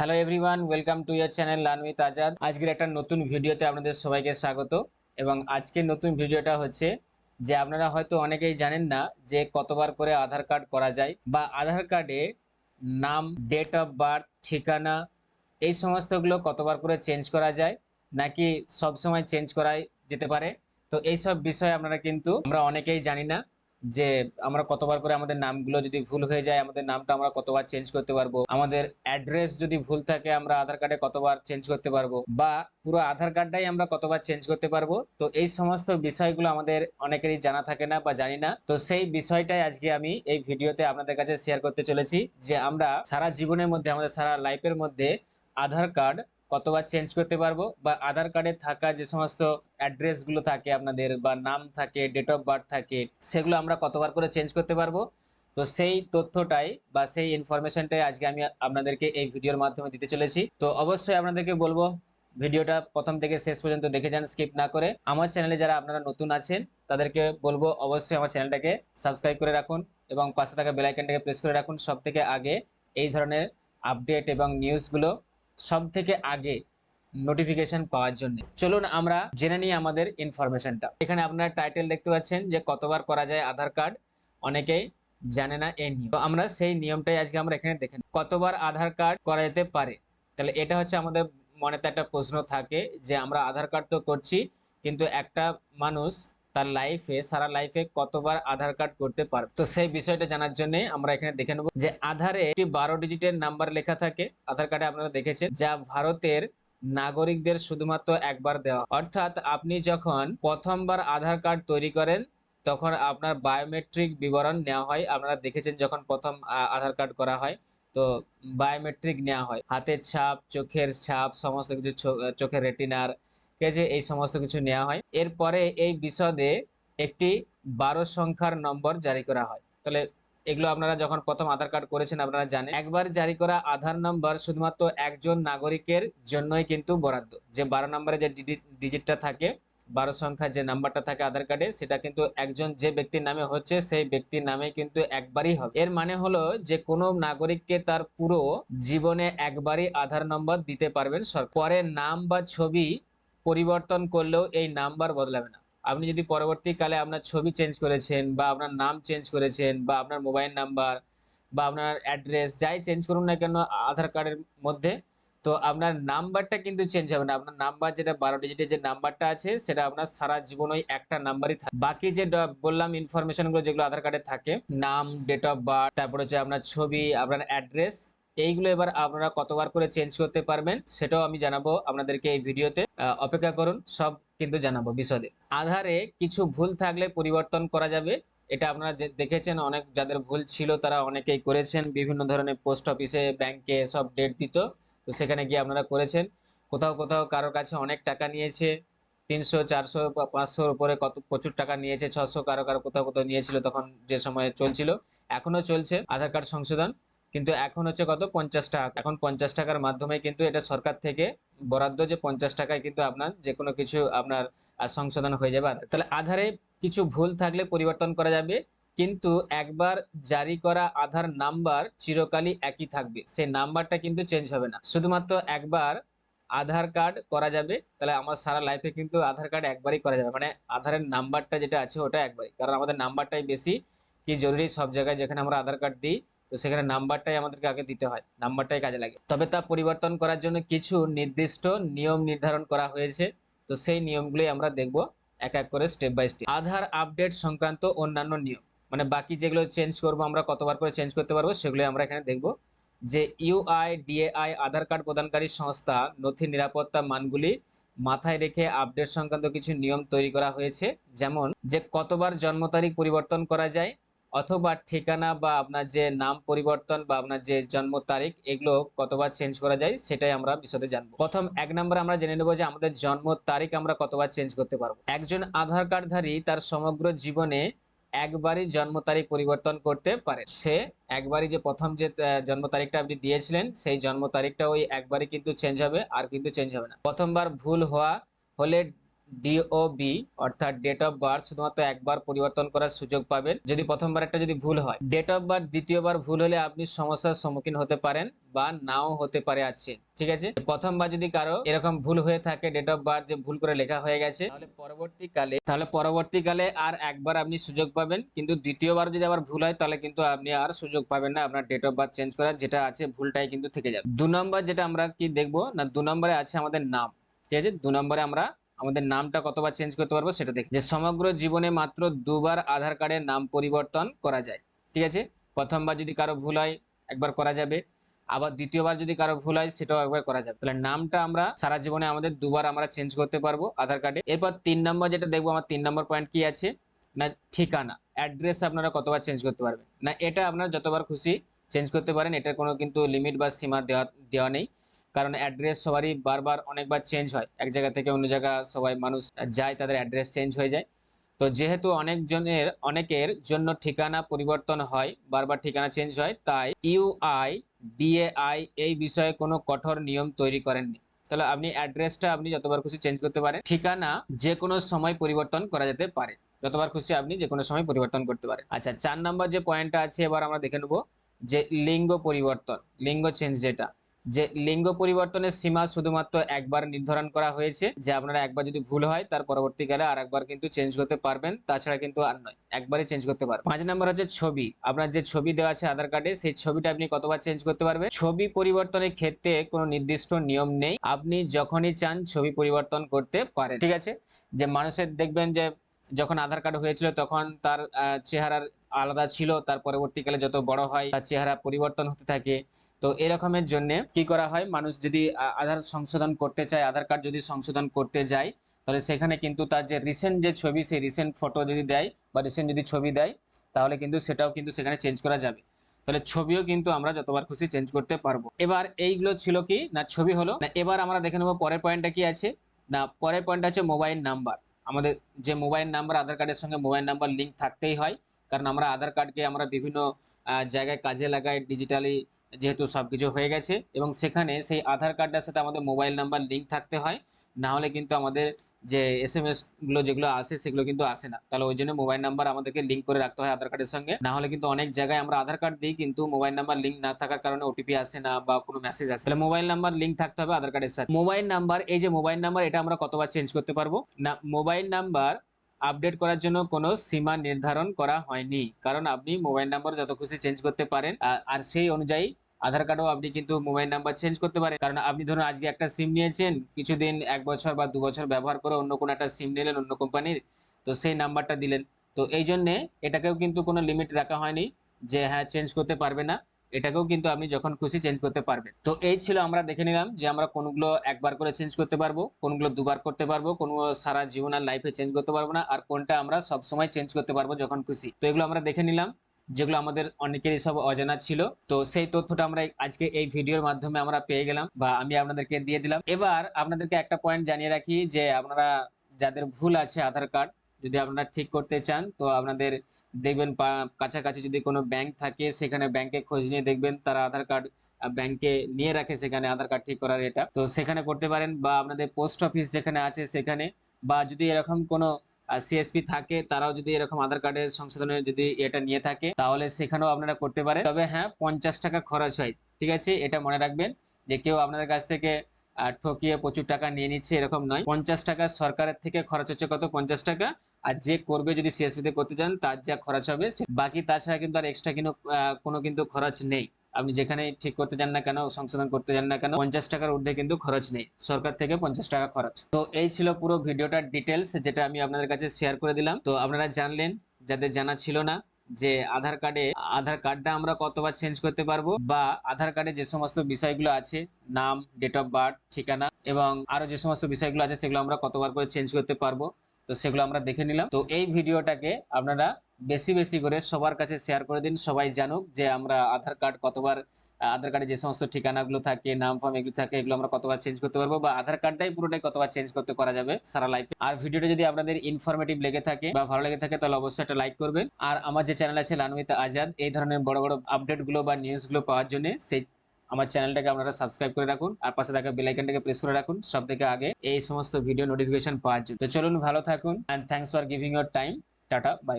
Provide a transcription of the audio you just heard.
Hello everyone welcome to your channel learn with Azad আজকের একটা নতুন ভিডিওতে আপনাদের সবাইকে স্বাগত। এবং আজকের নতুন ভিডিওটা হচ্ছে যে আপনারা হয়তো অনেকেই জানেন না যে কতবার করে আধার কার্ড করা যায় বা আধার কার্ডে নাম ডেট অফ বার্থ ঠিকানা, এই সমস্তগুলো কতবার করে চেঞ্জ করা যায়, নাকি সব সময় চেঞ্জ করাই যেতে পারে। তো এই সব বিষয়ে আপনারা কিন্তু আমরা অনেকেই জানি না। যে আমরা কতবার করে আমাদের নামগুলো যদি ভুল হয়ে যায়, আমাদের নামটা আমরা কতবার চেঞ্জ করতে পারব? আমাদের অ্যাড্রেস যদি ভুল থাকে, আমরা আধার কার্ডে কতবার চেঞ্জ করতে পারব? বা পুরো আধার কার্ডটাই আমরা কতবার চেঞ্জ করতে পারব? তো এই সমস্ত বিষয়গুলো আমাদের অনেকেরই জানা থাকে না বা জানি না। তো সেই বিষয়টাই আজকে আমি এই ভিডিওতে আপনাদের কাছে শেয়ার করতে চলেছি যে আমরা সারা জীবনের মধ্যে, আমাদের সারা লাইফের মধ্যে আধার কার্ড কতবার চেঞ্জ করতে পারব বা আধার কার্ডে থাকা যে সমস্ত অ্যাড্রেসগুলো থাকে আপনাদের বা নাম থাকে ডেট অফ বার্থ থাকে, সেগুলো আমরা কতবার করে চেঞ্জ করতে পারব? তো সেই তথ্যটাই বা সেই ইনফরমেশনটাই আজকে আমি আপনাদেরকে এই ভিডিওর মাধ্যমে দিতে চলেছি। তো অবশ্যই আপনাদেরকে বলব ভিডিওটা প্রথম থেকে শেষ পর্যন্ত দেখে যান স্কিপ না করে। আমার চ্যানেলে যারা আপনারা নতুন আছেন, তাদেরকে বলব অবশ্যই আমার চ্যানেলটাকে সাবস্ক্রাইব করে রাখুন এবং পাশে থাকা বেলাইকনটাকে প্রেস করে রাখুন। সব থেকে আগে এই ধরনের আপডেট এবং নিউজগুলো সব থেকে আগে নোটিফিকেশন পাওয়ার জন্য। চলুন আমরা জেনে নিই আমাদের ইনফরমেশনটা এখানে আপনারা টাইটেল দেখতে পাচ্ছেন যে কতবার করা যায় আধার কার্ড। অনেকেই জানে না এই নিয়ম। তো আমরা সেই নিয়মটাই আজকে আমরা এখানে দেখে নিই। কতবার আধার কার্ড করা যেতে পারে? তাহলে এটা হচ্ছে আমাদের মনেতে একটা প্রশ্ন থাকে যে আমরা আধার কার্ড তো করছি, কিন্তু একটা মানুষ তার লাইফে সারা লাইফে কতবার আধার কার্ড করতে পারবে? তো সেই বিষয়টা জানার জন্য আমরা এখানে দেখে নেব যে আধারে একটি বারো ডিজিটের নাম্বার লেখা থাকে। আধার কার্ডে আপনারা দেখেছেন, যা ভারতের নাগরিকদের শুধুমাত্র একবার দেওয়া। অর্থাৎ আপনি যখন প্রথমবার আধার কার্ড তৈরি করেন, তখন আপনার বায়োমেট্রিক বিবরণ নেওয়া হয়। আপনারা দেখেছেন যখন প্রথম আধার কার্ড করা হয়, তো বায়োমেট্রিক নেওয়া হয়। হাতের ছাপ, চোখের ছাপ, সমস্ত কিছু চোখের রেটিনার আছে এই সমস্ত কিছু নেওয়া হয়। এরপরে এই বিশদে একটি বারো সংখ্যার নম্বর জারি করা হয়। তাহলে এগুলো আপনারা যখন প্রথম আধার কার্ড করেছেন, আপনারা জানেন। একবার জারি করা আধার নম্বর শুধুমাত্র একজন নাগরিকের জন্যই কিন্তু বরাদ্দ। যে বারো নম্বরে যে ডিজিট- ডিজিটটা থাকে, বারো সংখ্যা যে নাম্বারটা থাকে আধার কার্ডে, সেটা কিন্তু একজন যে ব্যক্তির নামে হচ্ছে, সেই ব্যক্তির নামে কিন্তু একবারই হবে। এর মানে হলো যে কোনো নাগরিককে তার পুরো জীবনে একবারই আধার নম্বর দিতে পারবেন সরকার। পরে নাম বা ছবি পরিবর্তন করলেও এই নাম্বার বদলাবে না। আপনি যদি পরবর্তীকালে আপনার ছবি চেঞ্জ করেছেন বা আপনার নাম চেঞ্জ করেছেন বা আপনার মোবাইল নাম্বার বা আপনার অ্যাড্রেস যাই চেঞ্জ করুন না কেন, আধার কার্ডের মধ্যে, তো আপনার নাম্বারটা কিন্তু চেঞ্জ হবে না। আপনার নাম্বার যেটা বারো ডিজিটের যে নাম্বারটা আছে, সেটা আপনার সারা জীবন ওই একটা নাম্বারই থাকে বাকি যে বললাম ইনফরমেশনগুলো যেগুলো আধার কার্ডে থাকে, নাম ডেট অফ বার্থ তারপর হচ্ছে আপনার ছবি, আপনার অ্যাড্রেস এইগুলো এবার আপনারা কতবার করে চেঞ্জ করতে পারবেন, সেটাও আমি জানাব আপনাদেরকে এই ভিডিওতে। অপেক্ষা করুন, সব কিন্তু জানাব বিশদে। আধারে কিছু ভুল থাকলে পরিবর্তন করা যাবে। এটা আপনারা দেখেছেন, অনেক যাদের ভুল ছিল তারা অনেকেই করেছেন, বিভিন্ন ধরনের পোস্ট অফিসে ব্যাংকে সব ডেট দিত, তো সেখানে গিয়ে আপনারা করেছেন। কোথাও কোথাও কারোর কাছে অনেক টাকা নিয়েছে, তিনশো, চারশো বা পাঁচশোর উপরে কত, প্রচুর টাকা নিয়েছে, ছশো কারও কারও কোথাও কোথাও নিয়েছিল, তখন যে সময় চলছিল, এখনও চলছে। আধার কার্ড সংশোধন কিন্তু এখন হচ্ছে কত? পঞ্চাশ টাকা। এখন পঞ্চাশ টাকার মাধ্যমে কিন্তু এটা সরকার থেকে বরাদ্দ যে পঞ্চাশ টাকায় কিন্তু আপনার যে কোনো কিছু আপনার সংশোধন হয়ে যাবে। তাহলে আধারে কিছু ভুল থাকলে পরিবর্তন করা যাবে, কিন্তু একবার জারি করা আধার নাম্বার চিরকালই একই থাকবে। সেই নাম্বারটা কিন্তু চেঞ্জ হবে না। শুধুমাত্র একবার আধার কার্ড করা যাবে, তাহলে আমার সারা লাইফে কিন্তু আধার কার্ড একবারই করা যাবে। মানে আধারের নাম্বারটা যেটা আছে ওটা একবারই। কারণ আমাদের নাম্বারটাই বেশি, কি জরুরি সব জায়গায় যেখানে আমরা আধার কার্ড দিই তো সেখানে নাম্বারটাই আমাদেরকে আগে দিতে হয়, নাম্বারটাই কাজে লাগে। তবে তা পরিবর্তন করার জন্য কিছু নির্দিষ্ট নিয়ম নির্ধারণ করা হয়েছে, তো সেই নিয়মগুলোই আমরা দেখব এক এক করে step by step Aadhaar update সংক্রান্ত অন্যান্য নিয়ম মানে বাকি যেগুলো চেঞ্জ করব, আমরা কতবার করে চেঞ্জ করতে পারব সেগুলো আমরা এখানে দেখব। যে ইউআই ডিএআই আধার কার্ড প্রদানকারী সংস্থা, নথি নিরাপত্তা মানগুলি মাথায় রেখে আপডেট সংক্রান্ত কিছু নিয়ম তৈরি করা হয়েছে, যেমন যে কতবার জন্ম তারিখ পরিবর্তন করা যায় অথবা ঠিকানা বা আপনার যে নাম পরিবর্তন বা আপনার যে জন্ম তারিখ, এগুলো কতবার চেঞ্জ করা যায় সেটাই আমরা বিশদে জানব। প্রথম এক নম্বর আমরা জেনে নেব যে আমাদের জন্ম তারিখ আমরা কতবার চেঞ্জ করতে পারব। একজন আধার কার্ডধারী তার সমগ্র জীবনে একবারই জন্ম তারিখ পরিবর্তন করতে পারে। সে একবারই যে প্রথম যে জন্ম তারিখটা আপনি দিয়েছিলেন, সেই জন্ম তারিখটা ওই একবারই কিন্তু চেঞ্জ হবে, আর কিন্তু চেঞ্জ হবে না। প্রথমবার ভুল হওয়া হলে ডিওবি অর্থাৎ ডেট অফ বার্থ শুধুমাত্র একবার পরিবর্তন করার সুযোগ পাবেন। যদি প্রথমবার একটা যদি ভুল হয় ডেট অফ বার্থ দ্বিতীয়বার ভুল হলে আপনি সমস্যার সম্মুখীন হতে পারেন বা নাও হতে পারে আছে ঠিক আছে? প্রথমবার যদি কারও এরকম ভুল হয়ে থাকে ডেট অফ বার্থ যে ভুল করে লেখা হয়ে গেছে, তাহলে পরবর্তীকালে তাহলে পরবর্তীকালে আর একবার আপনি সুযোগ পাবেন। কিন্তু দ্বিতীয়বার যদি আবার ভুল হয়, তাহলে কিন্তু আপনি আর সুযোগ পাবেন না। আপনার ডেট অফ বার্থ চেঞ্জ করার, যেটা আছে ভুলটাই কিন্তু থেকে যাবে। দু নম্বর যেটা আমরা কি দেখব, না, দু নম্বরে আছে আমাদের নাম। ঠিক আছে? দু নম্বরে আমরা আমাদের নামটা কতবার চেঞ্জ করতে পারব সেটা দেখি। যে সমগ্র জীবনে মাত্র দুবার আধার কার্ডের নাম পরিবর্তন করা যায়। ঠিক আছে? প্রথমবার যদি কারও ভুল হয়, একবার করা যাবে। আবার দ্বিতীয়বার যদি কারও ভুল হয়, সেটাও একবার করা যাবে। তাহলে নামটা আমরা সারা জীবনে আমাদের দুবার আমরা চেঞ্জ করতে পারব আধার কার্ডে এরপর তিন নম্বর যেটা দেখব, আমার তিন নম্বর পয়েন্ট কি আছে? না, ঠিকানা। অ্যাড্রেস আপনারা কতবার চেঞ্জ করতে পারবেন? না, এটা আপনারা যতবার খুশি চেঞ্জ করতে পারেন। এটার কোনো কিন্তু লিমিট বা সীমা দেওয়া দেওয়া নেই। কারণ অ্যাড্রেস সবারই বারবার অনেকবার চেঞ্জ হয়। এক জায়গা থেকে অন্য জায়গা সবাই মানুষ যায়, তাদের অ্যাড্রেস চেঞ্জ হয়ে যায়। তো যেহেতু অনেকজনের, অনেকের জন্য ঠিকানা পরিবর্তন হয়, বারবার ঠিকানা চেঞ্জ হয়, তাই ইউআই ডিএআই এই বিষয়ে কোনো কঠোর নিয়ম তৈরি করেননি। তাহলে আপনি অ্যাড্রেসটা আপনি যতবার খুশি চেঞ্জ করতে পারেন। ঠিকানা যে কোনো সময় পরিবর্তন করা যেতে পারে। যতবার খুশি আপনি যে কোনো সময় পরিবর্তন করতে পারেন। আচ্ছা চার নম্বর যে পয়েন্টটা আছে, এবার আমরা দেখে নেব যে লিঙ্গ পরিবর্তন, লিঙ্গ চেঞ্জ যেটা। যে লিঙ্গ পরিবর্তনের সীমা শুধুমাত্র একবার নির্ধারণ করা হয়েছে, যে আপনারা একবার যদি ভুল হয়, তার পরবর্তীকালে আর একবার কিন্তু চেঞ্জ করতে পারবেন, তাছাড়া কিন্তু আর নয়, একবারই চেঞ্জ করতে পারবেন। পাঁচ নম্বর হচ্ছে ছবি, আপনার যে ছবি দেওয়া আছে আধার কার্ডে সেই ছবিটা আপনি কতবার চেঞ্জ করতে পারবেন? ছবি পরিবর্তনের ক্ষেত্রে কোনো নির্দিষ্ট নিয়ম নেই, আপনি যখনই চান ছবি পরিবর্তন করতে পারেন। ঠিক আছে? যে মানুষের দেখবেন যে যখন আধার কার্ড হয়েছিল, তখন তার চেহারার আলাদা ছিল, তার পরবর্তীকালে যত বড় হয়, তার চেহারা পরিবর্তন হতে থাকে। তো এরকমের জন্য কি করা হয়? মানুষ যদি আধার সংশোধন করতে চায়, আধার কার্ড যদি সংশোধন করতে যায়, তাহলে সেখানে কিন্তু তার যে রিসেন্ট যে ছবি, সেই রিসেন্ট ফটো যদি দেয় বা রিসেন্ট যদি ছবি দেয়, তাহলে কিন্তু সেটাও কিন্তু সেখানে চেঞ্জ করা যাবে। তাহলে ছবিও কিন্তু আমরা যতবার খুশি চেঞ্জ করতে পারব। এবার এইগুলো ছিল কি? না, ছবি হলো। না, এবার আমরা দেখে নেব পরের পয়েন্টটা কি আছে? না, পরের পয়েন্ট আছে মোবাইল নাম্বার আমাদের যে মোবাইল নাম্বার আধার কার্ডের সঙ্গে মোবাইল নাম্বার লিঙ্ক থাকতেই হয়। কারণ আমরা আধার কার্ডকে আমরা বিভিন্ন জায়গায় কাজে লাগাই ডিজিটালি যেহেতু সব কিছু হয়ে গেছে এবং সেখানে সেই আধার কার্ডটার সাথে আমাদের মোবাইল নাম্বার লিঙ্ক থাকতে হয় না হলে কিন্তু আমাদের যে এস এম এসগুলো যেগুলো আসে সেগুলো কিন্তু আসে না। তাহলে ওই জন্য মোবাইল নাম্বার আমাদেরকে লিঙ্ক করে রাখতে হয় আধার কার্ডের সঙ্গে। না হলে কিন্তু অনেক জায়গায় আমরা আধার কার্ড দিই, কিন্তু মোবাইল নাম্বার লিঙ্ক না থাকার কারণে ওটিপি আসে না বা কোনো মেসেজ আসে তাহলে মোবাইল নাম্বার লিঙ্ক থাকতে হবে আধার কার্ডের সাথে। মোবাইল নাম্বার, এই যে মোবাইল নাম্বার, এটা আমরা কতবার চেঞ্জ করতে পারব? না, মোবাইল নাম্বার আপডেট করার জন্য কোনো সীমা নির্ধারণ করা হয়নি। কারণ আপনি মোবাইল নাম্বার যত খুশি চেঞ্জ করতে পারেন আর- সেই অনুযায়ী আধার কার্ডও আপনি কিন্তু মোবাইল নাম্বার চেঞ্জ করতে পারেন। কারণ আপনি ধরুন আজকে একটা সিম নিয়েছেন, কিছুদিন, এক বছর বা দু বছর ব্যবহার করে অন্য কোনো একটা সিম নিলেন অন্য কোম্পানির, তো সেই নাম্বারটা দিলেন। তো এই জন্যে এটাকেও কিন্তু কোনো লিমিট রাখা হয়নি যে হ্যাঁ চেঞ্জ করতে পারবে না। এটাকেও কিন্তু আপনি যখন খুশি চেঞ্জ করতে পারবেন তো এই ছিল আমরা দেখে নিলাম যে আমরা কোনগুলো একবার করে চেঞ্জ করতে পারব, কোনগুলো দুবার করতে পারব কোনগুলো সারা জীবন আর লাইফে চেঞ্জ করতে পারব না, আর কোনটা আমরা সব সময় চেঞ্জ করতে পারব যখন খুশি। তো এগুলো আমরা দেখে নিলাম, যেগুলো আমাদের অনেকেরই সব অজানা ছিল। তো সেই তথ্যটা আমরা আজকে এই ভিডিওর মাধ্যমে আমরা পেয়ে গেলাম বা আমি আপনাদেরকে দিয়ে দিলাম। এবার আপনাদেরকে একটা পয়েন্ট জানিয়ে রাখি যে আপনারা যাদের ভুল আছে আধার কার্ড যদি আপনারা ঠিক করতে চান, তো আপনাদের দেখবেন কাছাকাছি যদি কোনো ব্যাংক থাকে, সেখানে ব্যাংকে খোঁজ নিয়ে দেখবেন, তারা আধার কার্ড ব্যাংকে নিয়ে রাখে সেখানে আধার কার্ড ঠিক করার এটা। তো সেখানে করতে পারেন বা আপনাদের পোস্ট অফিস যেখানে আছে সেখানে, বা যদি এরকম কোনো সিএসপি থাকে, তারাও যদি এরকম আধার কার্ডের সংশোধনের যদি এটা নিয়ে থাকে, তাহলে সেখানেও আপনারা করতে পারেন। তবে হ্যাঁ পঞ্চাশ টাকা খরচ হয়, ঠিক আছে? এটা মনে রাখবেন যে কেউ আপনাদের কাছ থেকে ঠকিয়ে প্রচুর টাকা নিয়ে নিচ্ছে এরকম নয়। পঞ্চাশ টাকা সরকারের থেকে খরচ হচ্ছে কত? পঞ্চাশ টাকা। আর যে করবে যদি সিএসপি তে করতে চান, তার যা খরচ হবে বাকি তাছাড়া কিন্তু আর এক্সট্রা কিন্তু কোনো কিন্তু খরচ নেই। আপনি যেখানে ঠিক করতে যান না কেন, সংশোধন করতে যান না কেন, পঞ্চাশ টাকার ঊর্ধ্বে কিন্তু খরচ নেই। সরকার থেকে পঞ্চাশ টাকা খরচ। তো এই ছিল পুরো ভিডিওটার ডিটেলস যেটা আমি আপনাদের কাছে শেয়ার করে দিলাম। তো আপনারা জানলেন, যাদের জানা ছিল না, যে আধার কার্ডে, আধার কার্ডটা আমরা কতবার চেঞ্জ করতে পারব, বা আধার কার্ডে যে সমস্ত বিষয়গুলো আছে, নাম ডেট অফ বার্থ ঠিকানা, এবং আরও যে সমস্ত বিষয়গুলো আছে, সেগুলো আমরা কতবার করে চেঞ্জ করতে পারব তো সেগুলো আমরা দেখে নিলাম। তো এই ভিডিওটাকে আপনারা বেশি বেশি করে সবার কাছে শেয়ার করে দিন, সবাই জানুক যে আমরা আধার কার্ড কতবার, আধার কার্ডে যে সমস্ত ঠিকানাগুলো থাকে, নাম ফার্ম এগুলো থাকে, এগুলো আমরা কতবার চেঞ্জ করতে পারব বা আধার কার্ডটাই পুরোটাই কতবার চেঞ্জ করতে করা যাবে সারা লাইফে আর ভিডিওটা যদি আপনাদের ইনফরমেটিভ লেগে থাকে বা ভালো লেগে থাকে, তাহলে অবশ্যই একটা লাইক করবেন। আর আমার যে চ্যানেল আছে লানমিত আজাদ, এই ধরনের বড় বড় আপডেটগুলো বা নিউজগুলো পাওয়ার জন্য সেই আমার চ্যানেলটাকে আপনারা সাবস্ক্রাইব করে রাখুন, আর পাশে থাকা বেল আইকনটাকে প্রেস করে রাখুন সব থেকে আগে এই সমস্ত ভিডিও নোটিফিকেশন পাওয়ার জন্য। তো চলুন ভালো থাকুন and thanks for giving your time tata bye